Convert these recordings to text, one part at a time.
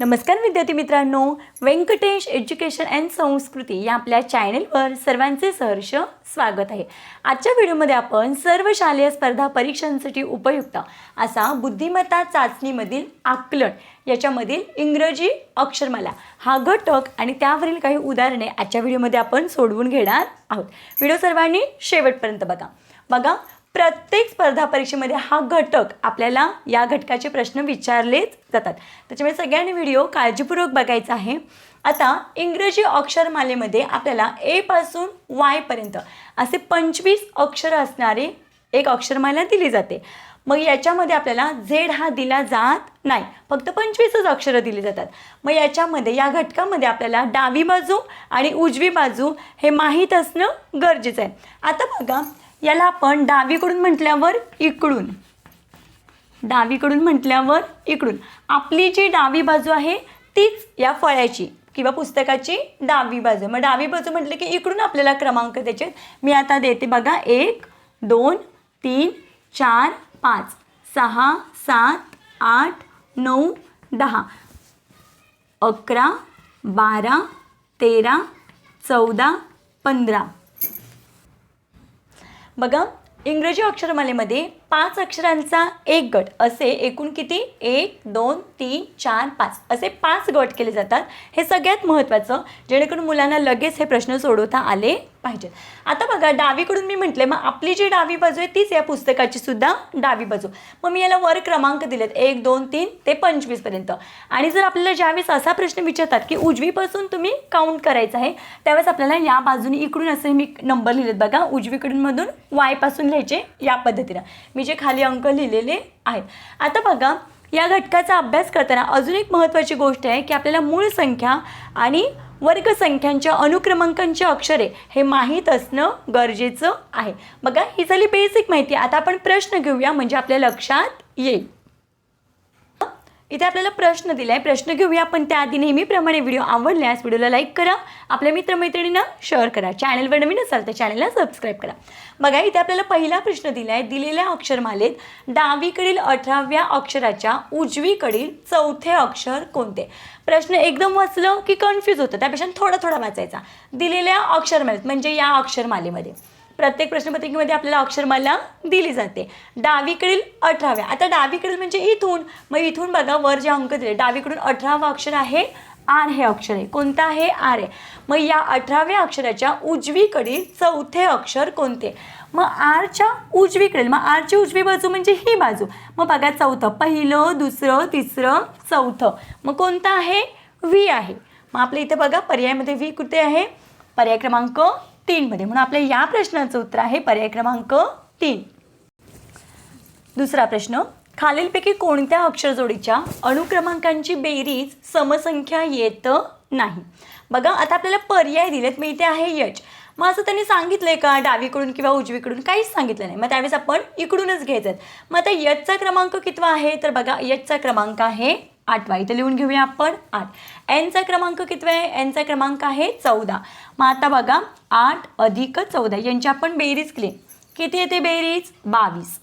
नमस्कार विद्यार्थी मित्रांनो. व्यंकटेश एज्युकेशन अँड संस्कृती या आपल्या चॅनेलवर सर्वांचे सहर्ष स्वागत आहे. आजच्या व्हिडिओमध्ये आपण सर्व शालेय स्पर्धा परीक्षांसाठी उपयुक्त असा बुद्धिमत्ता चाचणीमधील आकलन याच्यामधील इंग्रजी अक्षरमाला हा घटक आणि त्यावरील काही उदाहरणे आजच्या व्हिडिओमध्ये आपण सोडवून घेणार आहोत. व्हिडिओ सर्वांनी शेवटपर्यंत बघा. बघा प्रत्येक स्पर्धा परीक्षेमध्ये हा घटक आपल्याला या घटकाचे प्रश्न विचारलेच जातात. त्याच्यामुळे सगळ्यांनी व्हिडिओ काळजीपूर्वक बघायचा आहे. आता इंग्रजी अक्षरमालेमध्ये आपल्याला ए पासून वायपर्यंत असे पंचवीस अक्षर असणारे एक अक्षरमाला दिली जाते. मग याच्यामध्ये आपल्याला झेड हा दिला जात नाही. फक्त पंचवीसच अक्षरं दिली जातात. मग याच्यामध्ये या घटकामध्ये आपल्याला डावी बाजू आणि उजवी बाजू हे माहीत असणं गरजेचं आहे. आता बघा याला आपण डावीकडून म्हटल्यावर इकडून. डावीकडून म्हटल्यावर इकडून. आपली जी डावी बाजू आहे तीच या फळ्याची किंवा पुस्तकाची डावी बाजू. मग डावी बाजू म्हटलं की इकडून आपल्याला क्रमांक द्यायचे मी आता देते बघा एक दोन तीन चार पाच सहा सात आठ नऊ दहा अकरा बारा तेरा चौदा पंधरा. बघा इंग्रजी अक्षरमालेमध्ये पाच अक्षरांचा एक गट असे एकूण किती? एक दोन तीन चार पाच. असे पाच गट केले जातात. हे सगळ्यात महत्त्वाचं जेणेकरून मुलांना लगेच हे प्रश्न सोडवता आले पाहिजेत आता बघा डावीकडून मी म्हटले मग आपली जी डावी बाजू आहे तीच या पुस्तकाची सुद्धा डावी बाजू. मग मी याला वर क्रमांक दिलेत एक दोन तीन ते पंचवीसपर्यंत आणि जर आपल्याला ज्यावेळेस असा प्रश्न विचारतात की उजवीपासून तुम्ही काउंट करायचा आहे त्यावेळेस आपल्याला या बाजूने इकडून असे मी नंबर लिहिलेत बघा उजवीकडून मधून वायपासून लिहायचे या पद्धतीनं. मी जे खाली अंक लिहिलेले आहेत. आता बघा या घटकाचा अभ्यास करताना अजून एक महत्त्वाची गोष्ट आहे की आपल्याला मूळ संख्या आणि वर्गसंख्यांच्या अनुक्रमांकांची अक्षरे हे माहीत असणं गरजेचं आहे. बघा ही झाली बेसिक माहिती. आता आपण प्रश्न घेऊया म्हणजे आपल्या लक्षात येईल. इथे आपल्याला प्रश्न दिला आहे प्रश्न घेऊया पण त्याआधी नेहमीप्रमाणे व्हिडिओ आवडल्यास व्हिडिओला लाईक करा. आपल्या मित्रमैत्रिणींना शेअर करा. चॅनलवर नवीन असाल तर चॅनलला सबस्क्राईब करा. बघा इथे आपल्याला पहिला प्रश्न दिला आहे दिलेल्या अक्षरमालेत डावीकडील अठराव्या अक्षराच्या उजवीकडील चौथे अक्षर कोणते? प्रश्न एकदम वाचलं की कन्फ्यूज होतं. त्यापेक्षा थोडा थोडा वाचायचा. दिलेल्या अक्षरमालेत म्हणजे या अक्षरमालेमध्ये. प्रत्येक प्रश्नपत्रिकेमध्ये आपल्याला अक्षरमाला दिली जाते. डावीकडील अठराव्या. आता डावीकडील म्हणजे इथून. मग इथून बघा वर जे अंक दिले डावीकडून अठरावा अक्षर आहे आर हे अक्षर आहे. कोणतं आहे? आर आहे. मग या अठराव्या अक्षराच्या उजवीकडील चौथे अक्षर कोणते? मग आरच्या उजवीकडील. मग आरची उजवी बाजू म्हणजे ही बाजू. मग बघा चौथं. पहिलं दुसरं तिसरं चौथं. मग कोणतं आहे? व्ही आहे. मग आपल्या इथे बघा पर्यायामध्ये व्ही कुठे आहे? पर्याय क्रमांक तीनमध्ये. म्हणून आपल्या या प्रश्नाचं उत्तर आहे पर्याय क्रमांक तीन. दुसरा प्रश्न खालीलपैकी कोणत्या अक्षरजोडीच्या अणुक्रमांकांची बेरीज समसंख्या येत नाही? बघा आता आपल्याला पर्याय दिलेत. मी इथे आहे यच. मग असं त्यांनी सांगितलंय का? डावीकडून किंवा उजवीकडून काहीच सांगितलं नाही. मग त्यावेळेस आपण इकडूनच घ्यायचं मग आता यचचा क्रमांक कितवा आहे? तर बघा यचचा क्रमांक आहे आठवा इथं लिहून घेऊया आपण आठ. एनचा क्रमांक कितवा आहे? एनचा क्रमांक आहे चौदा. मग आता बघा आठ अधिक चौदा. यांची आपण बेरीज केली. किती येते बेरीज? बावीस.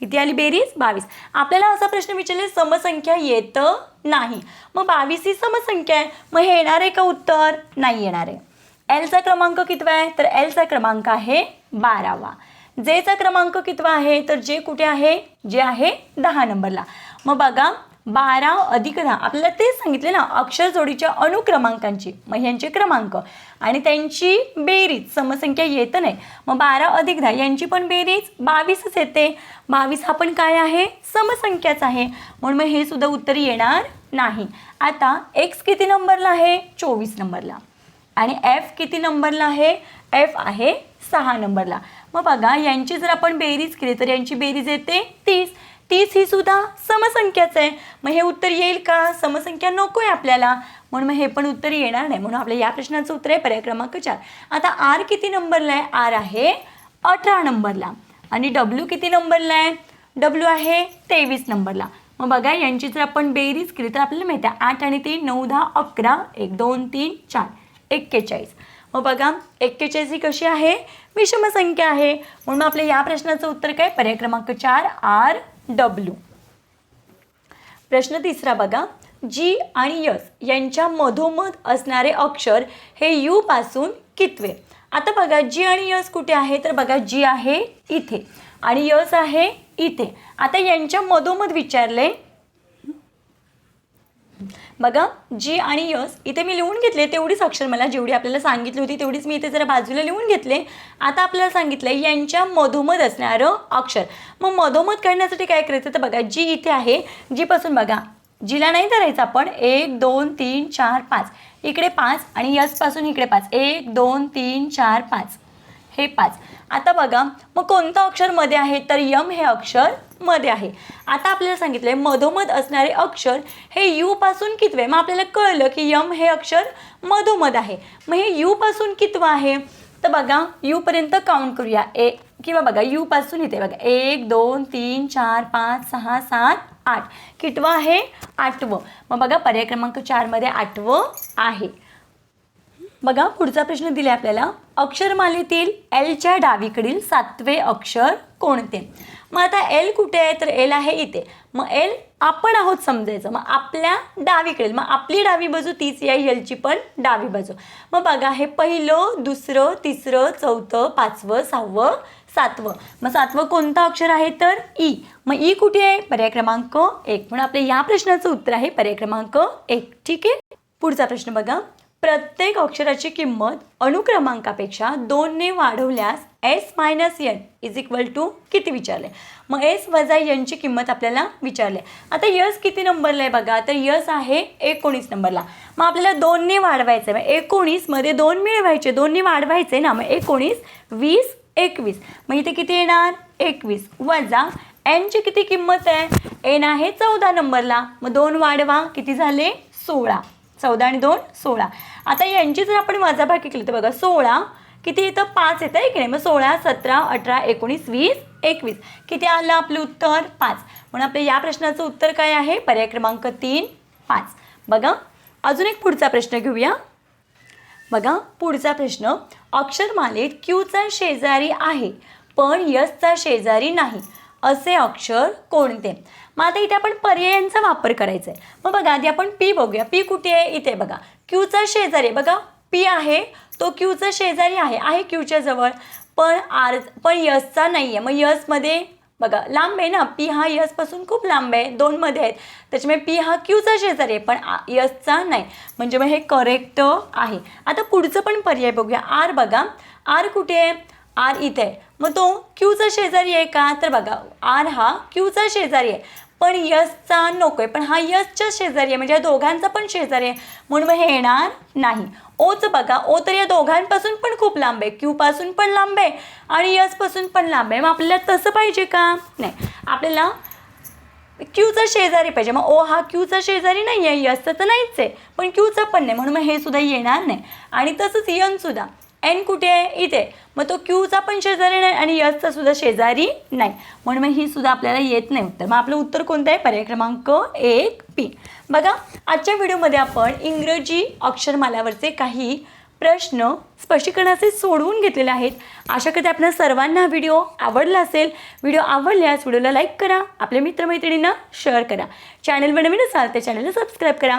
किती आली बेरीज? बावीस. आपल्याला असा प्रश्न विचारले समसंख्या येत नाही. मग बावीस ही समसंख्या आहे. मग हे येणार आहे का उत्तर? नाही येणार आहे. एलचा क्रमांक कितवा आहे? तर एलचा क्रमांक आहे बारावा. जेचा क्रमांक कितवा आहे? तर जे कुठे आहे? जे आहे दहा नंबरला. मग बघा बारा अधिक दहा. आपल्याला तेच सांगितले ना अक्षर जोडीच्या अनुक्रमांकांची मग ह्यांचे क्रमांक. आणि त्यांची बेरीज समसंख्या येत नाही. मग बारा अधिक दहा यांची पण बेरीज बावीसच येते. बावीस हा पण काय आहे? समसंख्याच आहे. म्हणून मग हे सुद्धा उत्तर येणार नाही. आता एक्स किती नंबरला आहे? चोवीस नंबरला. आणि एफ किती नंबरला आहे? एफ आहे सहा नंबरला. मग बघा यांची जर आपण बेरीज केली तर यांची बेरीज येते तीस. तीस ही सुद्धा समसंख्याच आहे. मग हे उत्तर येईल का? समसंख्या नको आहे आपल्याला. म्हणून मग हे पण उत्तर येणार नाही. म्हणून आपल्या या प्रश्नाचं उत्तर आहे पर्याय क्रमांक चार. आता आर किती नंबरला आहे? आर आहे अठरा नंबरला. आणि डब्ल्यू किती नंबरला आहे? डब्ल्यू आहे तेवीस नंबरला. मग बघा यांची जर आपण बेरीज केली तर आपल्याला माहिती आहे आठ आणि तीन नऊ दहा अकरा एक दोन तीन चार. एक्केचाळीस. मग बघा एक्केचाळीस ही कशी आहे? विषमसंख्या आहे. म्हणून आपल्या या प्रश्नाचं उत्तर काय? पर्याय क्रमांक चार आर डब्ल्यू प्रश्न तिसरा बघा. जी आणि यस यांच्या मधोमध असणारे अक्षर हे यू पासून कितवे? आता बघा जी आणि यस कुठे आहे? तर बघा जी आहे इथे आणि यस आहे इथे. आता यांच्या मधोमध विचारले. बघा जी आणि यस इथे मी लिहून घेतले तेवढीच अक्षर मला जेवढी आपल्याला सांगितली होती तेवढीच मी इथे जरा बाजूला लिहून घेतले. आता आपल्याला सांगितलं यांच्या मधोमध असणारं अक्षर. मग मधोमध करण्यासाठी काय करायचं? तर बघा जी इथे आहे. जीपासून बघा जीला नाही धरायचं आपण. एक दोन तीन चार पाच. इकडे पाच आणि यसपासून इकडे पाच. एक दोन तीन चार पाच. हे पाच. आता बघा मग कोणतं अक्षरमध्ये आहे? तर यम हे अक्षरमध्ये आहे. आता आपल्याला सांगितलंय मधोमध असणारे अक्षर हे यू पासून कितवे? मग आपल्याला कळलं की यम हे अक्षर मधोमध आहे. मग हे यू पासून कितवं आहे? तर बघा यू पर्यंत काउंट करूया. ए किंवा बघा यू पासून इथे बघा. एक दोन तीन चार पाच सहा सात आठ. कितवं आहे? आठवं. मग बघा पर्याय क्रमांक चारमध्ये आठवं आहे. बघा पुढचा प्रश्न दिला आपल्याला. अक्षरमालेतील एलच्या डावीकडील सातवे अक्षर कोणते? मग आता एल कुठे आहे? तर एल आहे इथे. मग एल आपण आहोत समजायचं. मग आपल्या डावीकडे मग आपली डावी बाजू तीच या एलची पण डावी बाजू. मग बघा हे पहिलं दुसरं तिसरं चौथं पाचवं सहावं सातवं. मग सातवं कोणतं अक्षर आहे? तर ई मग ई कुठे आहे? पर्याय क्रमांक एक. म्हणून आपल्या या प्रश्नाचं उत्तर आहे पर्याय क्रमांक एक. ठीक आहे? पुढचा प्रश्न बघा. प्रत्येक अक्षराची किंमत अनुक्रमांकापेक्षा दोनने वाढवल्यास S minus N is equal to किती विचारले? मग एस वजा एनची किंमत आपल्याला विचारले. आता यस किती नंबरला आहे बघा? तर यस आहे एकोणीस नंबरला. मग आपल्याला दोनने वाढवायचं आहे मग एकोणीसमध्ये दोन मिळवायचे. दोनने वाढवायचे ना? मग एकोणीस वीस एकवीस. मग इथे किती येणार? एकवीस. वजा एनची किती किंमत आहे? एन आहे चौदा नंबरला. मग दोन वाढवा. किती झाले? सोळा. चौदा आणि दोन सोळा. आता यांची जर आपण वजाबाकी केली तर बघा सोळा किती येतं पाच येतं आहे की नाही? मग सोळा सतरा अठरा एकोणीस वीस एकवीस. किती आलं आपलं उत्तर? पाच. म्हणून आपल्या या प्रश्नाचं उत्तर काय आहे? पर्याय क्रमांक तीन पाच. बघा अजून एक पुढचा प्रश्न घेऊया. बघा पुढचा प्रश्न. अक्षरमालेत क्यूचा शेजारी आहे पण यसचा शेजारी नाही. असे अक्षर कोणते? मग आता इथे आपण पर्यायांचा वापर करायचा आहे मग बघा आधी आपण पी बघूया. पी कुठे आहे? इथे बघा. क्यूचा शेजारी आहे. बघा पी आहे तो क्यूचा शेजारी आहे. आहे क्यूच्या जवळ. पण आर पण यसचा नाही आहे मग यसमध्ये बघा लांब आहे ना? पी हा यसपासून खूप लांब आहे. दोनमध्ये आहेत. त्याच्यामुळे पी हा क्यूचा शेजारी आहे पण आ- यसचा नाही. म्हणजे मग हे करेक्ट आहे. आता पुढचं पण पर्याय बघूया. आर बघा. आर कुठे आहे? आर इथे आहे. मग तो क्यूचा शेजारी आहे का? तर बघा आर हा क्यूचा शेजारी आहे. पण यसचा नको आहे पण हा यसच्या शेजारी आहे म्हणजे या दोघांचा पण शेजारी आहे. म्हणून मग हे येणार नाही. ओच बघा ओ तर या दोघांपासून पण खूप लांब आहे. क्यूपासून पण लांब आहे आणि यसपासून पण लांब आहे. मग आपल्याला तसं पाहिजे का? नाही. आपल्याला क्यूचा शेजारी पाहिजे. मग ओ हा क्यूचा शेजारी नाही आहे यसचा तर नाहीच आहे. पण क्यूचा पण नाही. म्हणून मग हे सुद्धा येणार नाही. आणि तसंच यन सुद्धा. एन कुठे आहे? इथे. मग तो क्यूचा पण शेजारी नाही आणि यसचा सुद्धा शेजारी नाही. म्हणून मग ही सुद्धा आपल्याला येत नाही उत्तर. मग आपलं उत्तर कोणतं आहे? पर्याय क्रमांक एक पी बघा आजच्या व्हिडिओमध्ये आपण इंग्रजी अक्षरमालावरचे काही प्रश्न स्पष्टीकरणाचे सोडवून घेतलेले आहेत. आशा करते आपल्या सर्वांना हा व्हिडिओ आवडला असेल. व्हिडिओ आवडल्यास व्हिडिओला लाईक करा. आपल्या मित्रमैत्रिणींना शेअर करा. चॅनलवर नवीन असाल तर चॅनलला सबस्क्राईब करा.